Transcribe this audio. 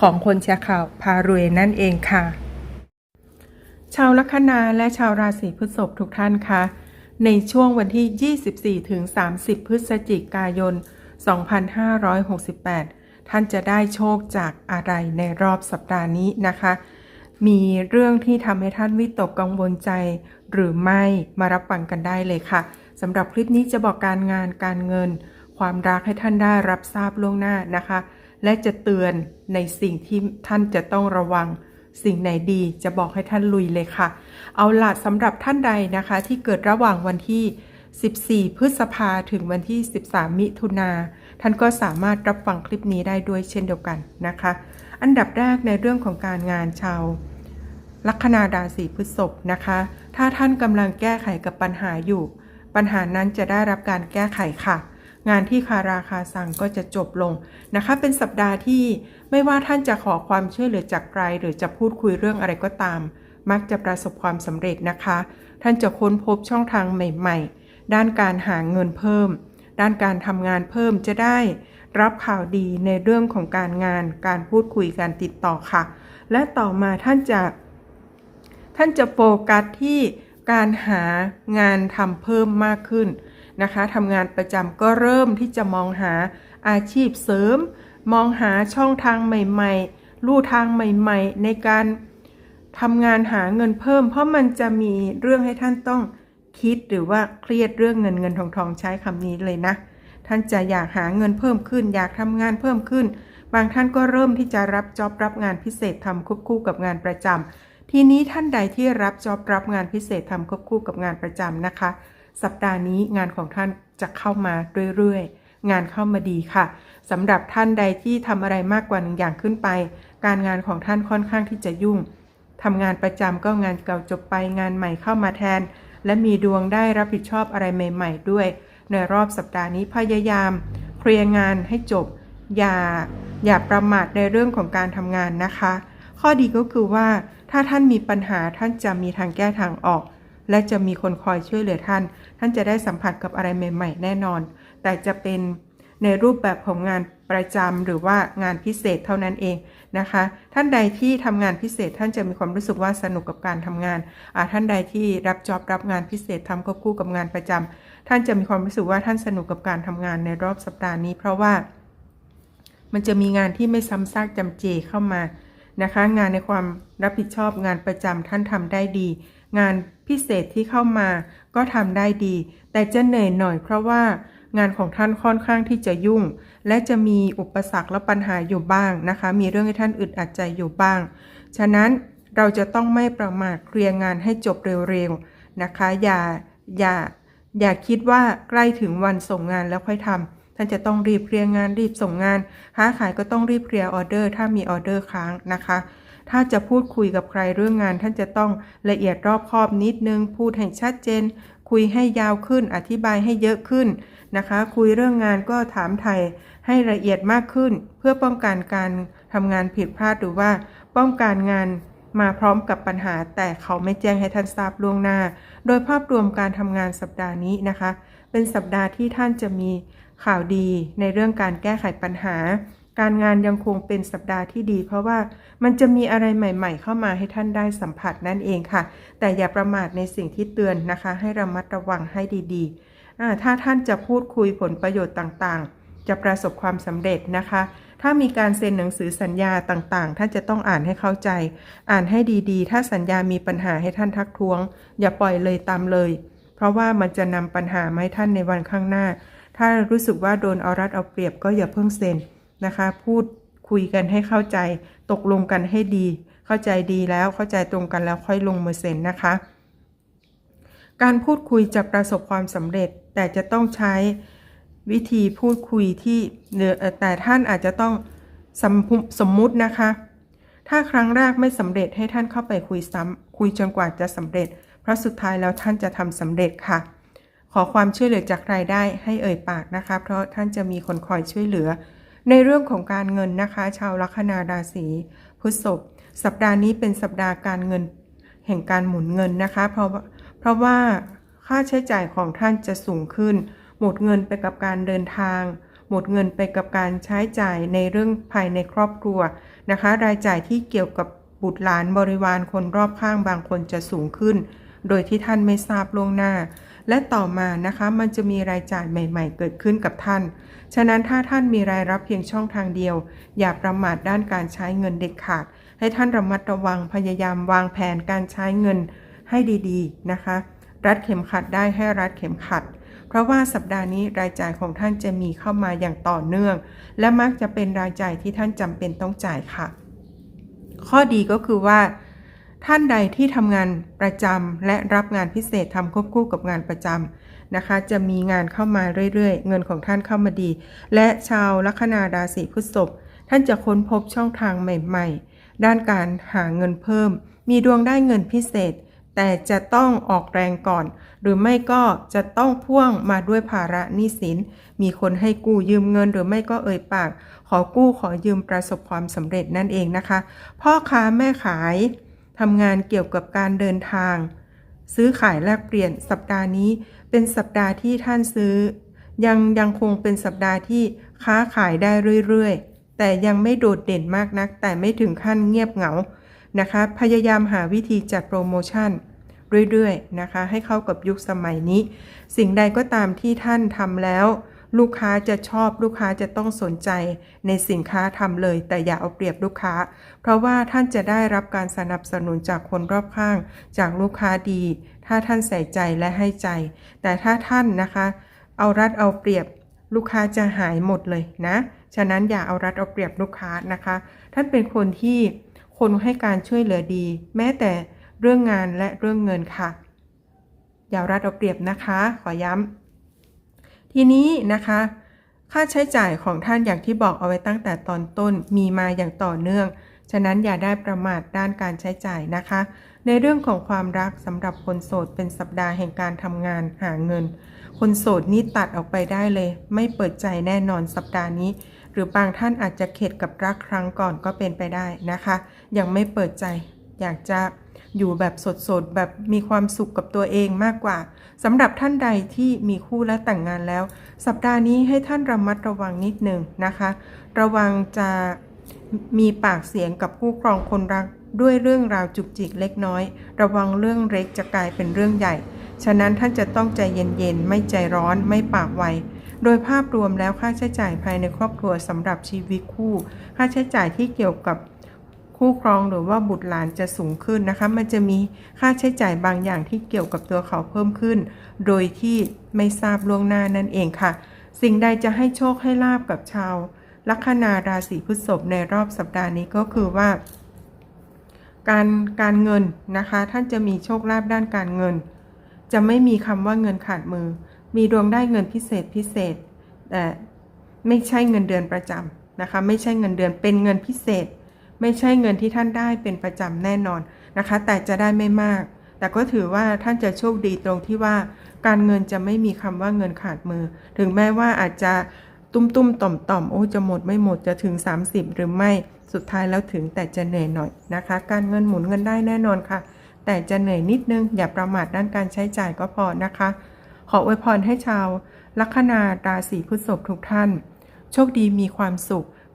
ของคนแชร์ข่าวพารวยนั่นเองค่ะ ชาวลัคนาและชาวราศีพฤษภทุกท่านคะในช่วงวันที่ 24 ถึง 30 พฤศจิกายน 2568 ท่านจะได้โชคจากอะไรในรอบสัปดาห์นี้นะคะ มีเรื่องที่ทำให้ท่านวิตกกังวลใจ หรือไม่มารับฟังกันได้เลยค่ะสำหรับคลิปนี้จะบอกการงานการเงิน ความรักให้ท่านได้รับทราบล่วงหน้านะคะ และจะเตือนในสิ่งที่ท่านจะต้องระวัง สิ่งไหนดีจะบอกให้ท่านลุยเลยค่ะ เอาล่ะสำหรับท่านใดนะคะ ที่เกิดระหว่างวันที่ 14 พฤษภาถึงวันที่ 13 มิถุนาท่านก็สามารถรับฟังคลิปนี้ได้ด้วยเช่นเดียวกันนะคะ อันดับแรกในเรื่องของการงานชาวลัคนาราศีพฤษภนะคะ ถ้าท่านกำลังแก้ไขกับปัญหาอยู่ ปัญหานั้นจะได้รับการแก้ไขค่ะ งานที่คาราคาสั่งก็จะจบลงนะคะ เป็นสัปดาห์ที่ไม่ว่าท่านจะขอความช่วยเหลือจากใคร หรือจะพูดคุยเรื่องอะไรก็ตาม มักจะประสบความสำเร็จนะคะ ท่านจะค้นพบช่องทางใหม่ ๆ ด้านการหาเงินเพิ่ม ด้านการทำงานเพิ่มจะได้ รับข่าวดีในเรื่องของการงาน การพูดคุยการติดต่อค่ะ และต่อมาท่านจะ ท่านจะโฟกัสที่การหางานทำเพิ่มมากขึ้น นะคะทำงานประจำก็เริ่มที่จะมองหาอาชีพเสริม มองหาช่องทางใหม่ๆ ลู่ทางใหม่ๆ ในการทำงานหาเงินเพิ่ม เพราะมันจะมีเรื่องให้ท่านต้องคิดหรือว่าเครียดเรื่องเงินเงินทองทองใช้คำนี้เลยนะ ท่านจะอยากหาเงินเพิ่มขึ้น อยากทำงานเพิ่มขึ้น บางท่านก็เริ่มที่จะรับจ็อบรับงานพิเศษทำควบคู่กับงานประจำทีนี้ท่านใดที่รับจ็อบรับงานพิเศษทำควบคู่กับงานประจำนะคะ สัปดาห์นี้งานของท่านจะเข้ามาเรื่อยๆ งานเข้ามาดีค่ะสำหรับท่านใดที่ทำอะไรมากกว่าหนึ่งอย่างขึ้นไป การงานของท่านค่อนข้างที่จะยุ่งทำงานประจำก็งานเก่าจบไปงานใหม่เข้ามาแทน และมีดวงได้รับผิดชอบอะไรใหม่ ๆ ด้วย ในรอบสัปดาห์นี้พยายาม เคลียร์งานให้จบ อย่าอย่าประมาทในเรื่องของการทำงานนะคะ ข้อดีก็คือว่าถ้าท่านมีปัญหาท่านจะมีทางแก้ทางออก และจะมีคนคอยช่วยเหลือท่าน ท่านจะได้สัมผัสกับอะไรใหม่ ๆ แน่นอน แต่จะเป็นในรูปแบบของงานประจำหรือว่างานพิเศษเท่านั้นเองนะคะ ท่านใดที่ทำงานพิเศษท่านจะมีความรู้สึกว่าสนุกกับการทำงานอาท่านใดที่รับจ็อบรับงานพิเศษทำควบคู่กับงานประจำท่านจะมีความรู้สึกว่าท่านสนุกกับการทำงานในรอบสัปดาห์นี้ เพราะว่า มันจะมีงานที่ไม่ซ้ำซากจำเจเข้ามานะคะ งานในความรับผิดชอบงานประจำท่านทำได้ดี งานพิเศษที่เข้ามาก็ทำได้ดี แต่จะเหนื่อยหน่อยเพราะว่างานของท่านค่อนข้างที่จะยุ่ง และจะมีอุปสรรคและปัญหาอยู่บ้างนะคะ มีเรื่องให้ท่านอึดอัดใจอยู่บ้าง ฉะนั้นเราจะต้องไม่ประมาทเคลียร์งานให้จบเร็วๆนะคะ อย่าอย่าอย่าคิดว่าใกล้ถึงวันส่งงานแล้วค่อยทำท่านจะต้องรีบเคลียร์งานรีบส่งงานค้าขายก็ต้องรีบเคลียร์ออเดอร์ถ้ามีออเดอร์ค้างนะคะ ถ้าจะพูดคุยกับใครเรื่องงาน ท่านจะต้องละเอียดรอบคอบนิดนึง พูดให้ชัดเจน คุยให้ยาวขึ้น อธิบายให้เยอะขึ้นนะคะ คุยเรื่องงานก็ถามไทยให้ละเอียดมากขึ้น เพื่อป้องกันการทำงานผิดพลาดหรือว่า ป้องกันงานมาพร้อมกับปัญหา แต่เขาไม่แจ้งให้ท่านทราบล่วงหน้า โดยภาพรวมการทำงานสัปดาห์นี้นะคะ เป็นสัปดาห์ที่ท่านจะมีข่าวดีในเรื่องการแก้ไขปัญหา การงานยังคงเป็นสัปดาห์ที่ดี เพราะว่ามันจะมีอะไรใหม่ ๆ เข้ามาให้ท่านได้สัมผัสนั่นเองค่ะ แต่อย่าประมาทในสิ่งที่เตือนนะคะ ให้ระมัดระวังให้ดีๆ ถ้าท่านจะพูดคุยผลประโยชน์ต่างๆ จะประสบความสำเร็จนะคะ ถ้ามีการเซ็นหนังสือสัญญาต่างๆ ท่านจะต้องอ่านให้เข้าใจ อ่านให้ดีๆ ถ้าสัญญามีปัญหาให้ท่านทักท้วง อย่าปล่อยเลยตามเลย เพราะว่ามันจะนำปัญหามาให้ท่านในวันข้างหน้า ถ้ารู้สึกว่าโดนเอารัดเอาเปรียบก็อย่าเพิ่งเซ็น นะคะ พูดคุยกันให้เข้าใจ ตกลงกันให้ดี เข้าใจดีแล้วเข้าใจตรงกันแล้วค่อยลงมือเซ็นนะคะ การพูดคุยจะประสบความสำเร็จ แต่จะต้องใช้วิธีพูดคุยที่เนื้อแต่ท่านอาจจะต้องสมมุสมมุตินะคะ ถ้าครั้งแรกไม่สำเร็จให้ท่านเข้าไปคุยซ้ำคุยจนกว่าจะสำเร็จ เพราะสุดท้ายแล้วท่านจะทำสำเร็จค่ะ ขอความช่วยเหลือจากใครได้ให้เอ่ยปากนะคะ เพราะท่านจะมีคนคอยช่วยเหลือ ในเรื่องของการเงินนะคะ ชาวลัคนาราศีพฤษภสัปดาห์นี้เป็นสัปดาห์การเงินแห่งการหมุนเงินนะคะ เพราะเพราะว่าค่าใช้จ่ายของท่านจะสูงขึ้น หมดเงินไปกับการเดินทาง หมดเงินไปกับการใช้จ่ายในเรื่องภายในครอบครัวนะคะ รายจ่ายที่เกี่ยวกับบุตรหลานบริวารคนรอบข้างบางคนจะสูงขึ้น โดยที่ท่านไม่ทราบล่วงหน้า และต่อมานะคะมันจะมีรายจ่ายใหม่ ๆ เกิดขึ้นกับท่าน ฉะนั้นถ้าท่านมีรายรับเพียงช่องทางเดียว อย่าประมาทด้านการใช้เงินเด็ดขาด ให้ท่านระมัดระวังพยายามวางแผนการใช้เงินให้ดีๆนะคะ รัดเข็มขัดได้ให้รัดเข็มขัด เพราะว่าสัปดาห์นี้รายจ่ายของท่านจะมีเข้ามาอย่างต่อเนื่อง และมักจะเป็นรายจ่ายที่ท่านจำเป็นต้องจ่ายค่ะ ข้อดีก็คือว่า ท่านใดที่ทำงานประจำและรับงานพิเศษทำควบคู่กับงานประจำนะคะ จะมีงานเข้ามาเรื่อยๆ เงินของท่านเข้ามาดี และชาวลัคนาราศีพฤษภท่านจะค้นพบช่องทางใหม่ๆ ด้านการหาเงินเพิ่ม มีดวงได้เงินพิเศษ แต่จะต้องออกแรงก่อน หรือไม่ก็จะต้องพ่วงมาด้วยภาระหนี้สิน มีคนให้กู้ยืมเงินหรือไม่ก็เอ่ยปาก ขอกู้ขอยืมประสบความสำเร็จนั่นเองนะคะ พ่อค้าแม่ขาย ทำงานเกี่ยวกับการเดินทาง ซื้อขายแลกเปลี่ยนสัปดาห์นี้เป็นสัปดาห์ที่ท่านซื้อ ยังยังคงเป็นสัปดาห์ที่ค้าขายได้เรื่อยๆ แต่ยังไม่โดดเด่นมากนัก แต่ไม่ถึงขั้นเงียบเหงานะคะ พยายามหาวิธีจัดโปรโมชั่นเรื่อยๆนะคะ ให้เข้ากับยุคสมัยนี้ สิ่งใดก็ตามที่ท่านทำแล้ว ลูกค้าจะชอบลูกค้าจะต้องสนใจในสินค้าทำเลย แต่อย่าเอาเปรียบลูกค้า เพราะว่าท่านจะได้รับการสนับสนุนจากคนรอบข้าง จากลูกค้าดี ถ้าท่านใส่ใจและให้ใจ แต่ถ้าท่านนะคะ เอารัดเอาเปรียบลูกค้าจะหายหมดเลยนะ ฉะนั้นอย่าเอารัดเอาเปรียบลูกค้านะคะ ท่านเป็นคนที่คนให้การช่วยเหลือดี แม้แต่เรื่องงานและเรื่องเงินค่ะ อย่ารัดเอาเปรียบนะคะ ขอย้ำ ทีนี้นะคะ ค่าใช้จ่ายของท่านอย่างที่บอกเอาไว้ตั้งแต่ตอนต้นมีมาอย่างต่อเนื่อง ฉะนั้นอย่าได้ประมาทด้านการใช้จ่ายนะคะ ในเรื่องของความรักสำหรับคนโสดเป็นสัปดาห์แห่งการทำงานหาเงิน คนโสดนี่ตัดออกไปได้เลย ไม่เปิดใจแน่นอนสัปดาห์นี้ หรือบางท่านอาจจะเข็ดกับรักครั้งก่อนก็เป็นไปได้นะคะ ยังไม่เปิดใจ อยากจะอยู่แบบสดๆ แบบมีความสุขกับตัวเองมากกว่าสำหรับท่านใดที่มีคู่และแต่งงานแล้ว สัปดาห์นี้ให้ท่านระมัดระวังนิดหนึ่งนะคะ ระวังจะมีปากเสียงกับคู่ครองคนรักด้วยเรื่องราวจุกจิกเล็กน้อย ระวังเรื่องเล็กจะกลายเป็นเรื่องใหญ่ ฉะนั้นท่านจะต้องใจเย็นๆ ไม่ใจร้อนไม่ปากไวโดยภาพรวมแล้วค่าใช้จ่ายภายในครอบครัวสำหรับชีวิตคู่ ค่าใช้จ่ายที่เกี่ยวกับ คู่ครองหรือว่าบุตรหลานจะสูงขึ้นนะคะ มันจะมีค่าใช้จ่ายบางอย่างที่เกี่ยวกับตัวเขาเพิ่มขึ้น โดยที่ไม่ทราบล่วงหน้านั่นเองค่ะ สิ่งใดจะให้โชคให้ลาบกับชาวลัคนาราศีพฤษภในรอบสัปดาห์นี้ก็คือว่า การการเงินนะคะ ท่านจะมีโชคลาภด้านการเงิน จะไม่มีคำว่าเงินขาดมือ มีดวงได้เงินพิเศษพิเศษแต่ไม่ใช่เงินเดือนประจำนะคะ ไม่ใช่เงินเดือนเป็นเงินพิเศษ ไม่ใช่เงินที่ท่านได้เป็นประจำแน่นอนนะคะ แต่จะได้ไม่มาก แต่ก็ถือว่าท่านจะโชคดีตรงที่ว่า การเงินจะไม่มีคำว่าเงินขาดมือ ถึงแม้ว่าอาจจะตุ้มตุ้มต่อมต่อมโอ้จะหมดไม่หมดจะถึง 30 หรือไม่สุดท้ายแล้วถึงแต่จะเหนื่อยหน่อยนะคะ การเงินหมุนเงินได้แน่นอนค่ะ แต่จะเหนื่อยนิดนึง อย่าประมาทด้านการใช้จ่ายก็พอนะคะ ขออวยพรให้ชาว ลัคนาราศีพฤษภทุกท่าน โชคดีมีความสุข